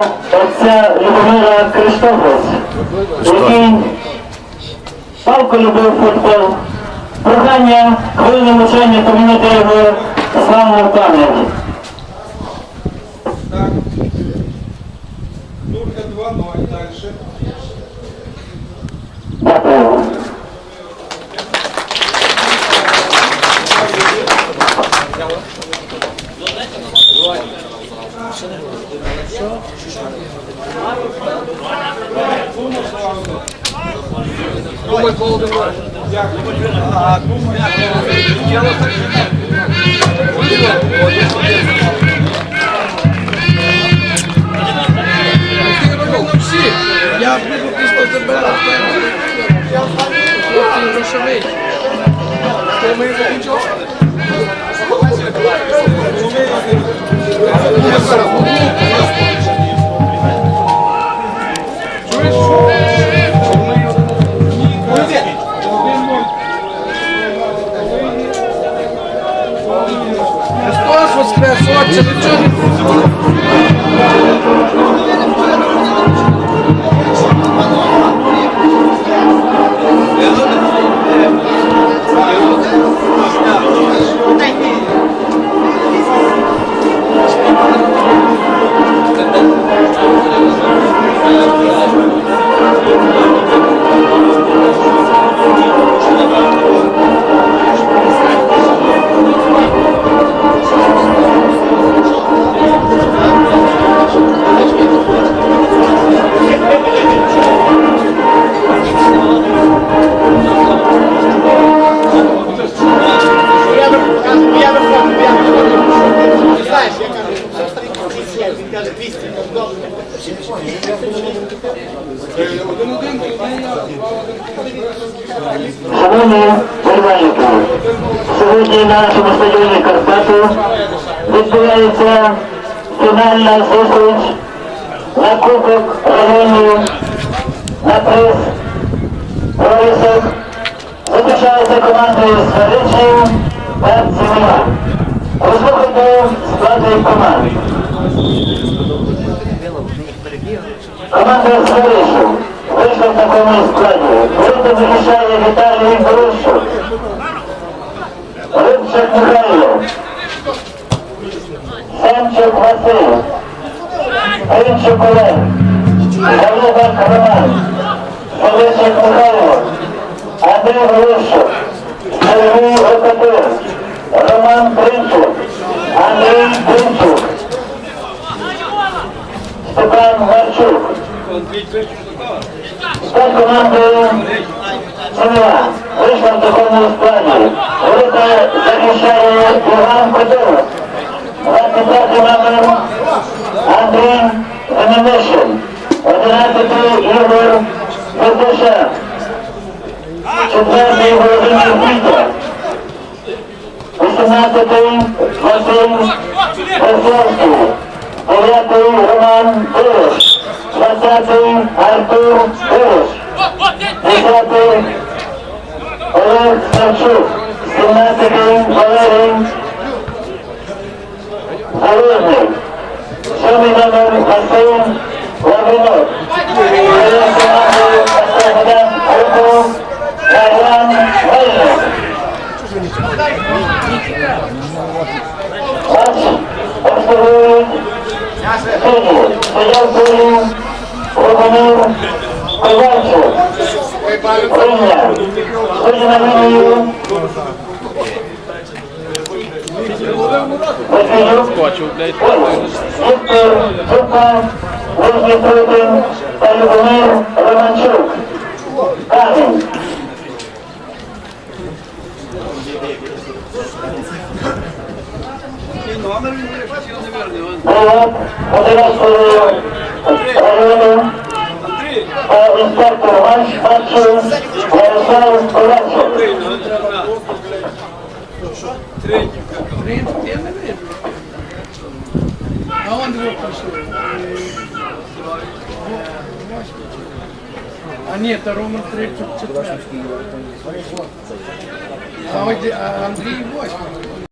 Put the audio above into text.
отця Любомира Криштофос, який палко любив футбол. Прохання хвилини мовчання помінити його славну пам'ять. Так. Турка 2-0. Дальше. Я буду після тебе Хлопці грошовий. Ти ми закінчили? Шановні вболівальники, сьогодні на нашому стадіоні Карпату відбувається фінальна зустріч на Кубок районів на приз Борисок. Зустрічається командою з Зарічнів та Зимова. Розслухайте склади команд. З Зарічнів вийшла в такому складі. Вийти захищає Віталій Борисов. Рибчак Михайло. Семчук Василь. Гринчук Олег. Залубак Роман. Заличик Михайло. Андрій Волощук. Сергій Окатир. Роман Гринчук. Склад командою Семена. Вийшла в такому складі. Ворота захищає Іван Кодоров. 25 номер Андрій Венемишин. 11 Ігор Петуша. Четвертий Володимир Вітер. 18 Василь Васильський. 9 Роман Дивиш. Sasati Artur Kurus Sasati oleh Sarsu Setengah Teking Olering Alurni Sumi nomor Hasim Wabino Oleh Senatu Astahadan Artur Kawan Waino Watch Observation судді. Суддя суддів Рубанов Ковальчук. Рівня. Судді на лінію. Василюк. Віктор Цупа. Лужний Трутин та Любомир Романчук. інспектор Ваш Бачу Ярослав Ковальчук. Принцип, я не вижу. А он двох прийшов. А ні, то Рома Тричук четвертий. А, ось, а Андрій восьмий.